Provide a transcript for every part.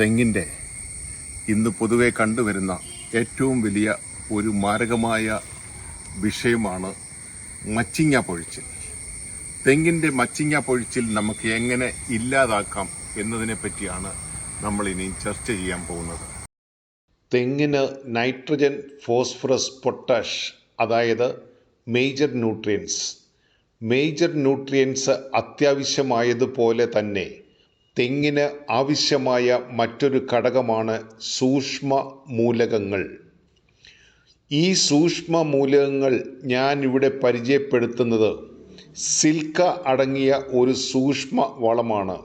തെങ്ങിന്റെ ഇന്ന് പൊതുവെ കണ്ടുവരുന്ന ഏറ്റവും വലിയ ഒരു മാരകമായ വിഷയമാണ് മച്ചിങ്ങ പൊഴിച്ചിൽ. തെങ്ങിന്റെ മച്ചിങ്ങ പൊഴിച്ചിൽ നമുക്ക് എങ്ങനെ ഇല്ലാതാക്കാം എന്നതിനെ പറ്റിയാണ് നമ്മൾ ഇനി ചർച്ച ചെയ്യാൻ പോകുന്നത്. തെങ്ങിന് നൈട്രജൻ ഫോസ്ഫറസ് പൊട്ടാഷ് അതായത് മേജർ ന്യൂട്രിയൻസ്. മേജർ ന്യൂട്രിയൻസ് അത്യാവശ്യമായതുപോലെ തന്നെ തെങ്ങിന് ആവശ്യമായ മറ്റൊരു ഘടകമാണ് സൂക്ഷ്മ മൂലകങ്ങൾ ഈ സൂക്ഷ്മ മൂലകങ്ങൾ ഞാൻ ഇവിടെ പരിചയപ്പെടുത്തുന്നത് സിൽക്ക അടങ്ങിയ ഒരു സൂക്ഷ്മ വളമാണ്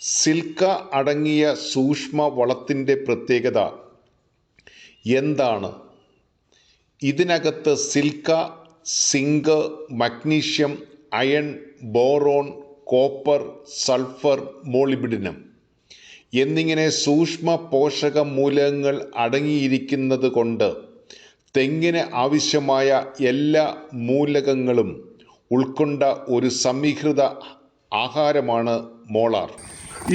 സിൽക്ക അടങ്ങിയ സൂക്ഷ്മ വളത്തിന്റെ പ്രത്യേകത എന്താണ്? ഇതിനകത്ത് സിൽക്ക zinc magnesium iron boron copper sulphur molybdenum എന്നിങ്ങനെ സൂക്ഷ്മ പോഷക മൂലകങ്ങൾ അടങ്ങിയിരിക്കുന്നത് കൊണ്ട് തെങ്ങിന് ആവശ്യമായ എല്ലാ മൂലകങ്ങളും ഉൾക്കൊണ്ട ഒരു സമീകൃത ആഹാരമാണ് മോളാർ.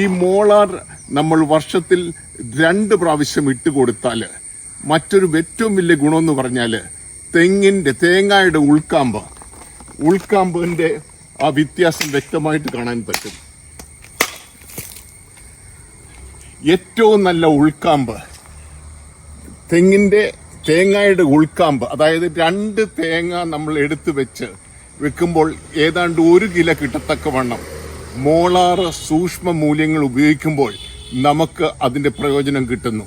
ഈ മോളാർ നമ്മൾ വർഷത്തിൽ രണ്ട് പ്രാവശ്യം ഇട്ട് കൊടുത്താൽ മറ്റൊരു ഏറ്റവും വലിയ ഗുണമെന്ന് പറഞ്ഞാൽ തെങ്ങിന്റെ തേങ്ങയുടെ ഉൾക്കാമ്പ്. ഉൾക്കാമ്പിന്റെ ആ വ്യത്യാസം വ്യക്തമായിട്ട് കാണാൻ പറ്റും. ഏറ്റവും നല്ല ഉൾക്കാമ്പ് തെങ്ങിന്റെ തേങ്ങയുടെ ഉൾക്കാമ്പ് അതായത് രണ്ട് തേങ്ങ നമ്മൾ എടുത്തു വെച്ച് വെക്കുമ്പോൾ ഏതാണ്ട് ഒരു കിലോ കിട്ടത്തക്ക വണ്ണം മോളാറ് സൂക്ഷ്മ മൂല്യങ്ങൾ ഉപയോഗിക്കുമ്പോൾ നമുക്ക് അതിന്റെ പ്രയോജനം കിട്ടുന്നു.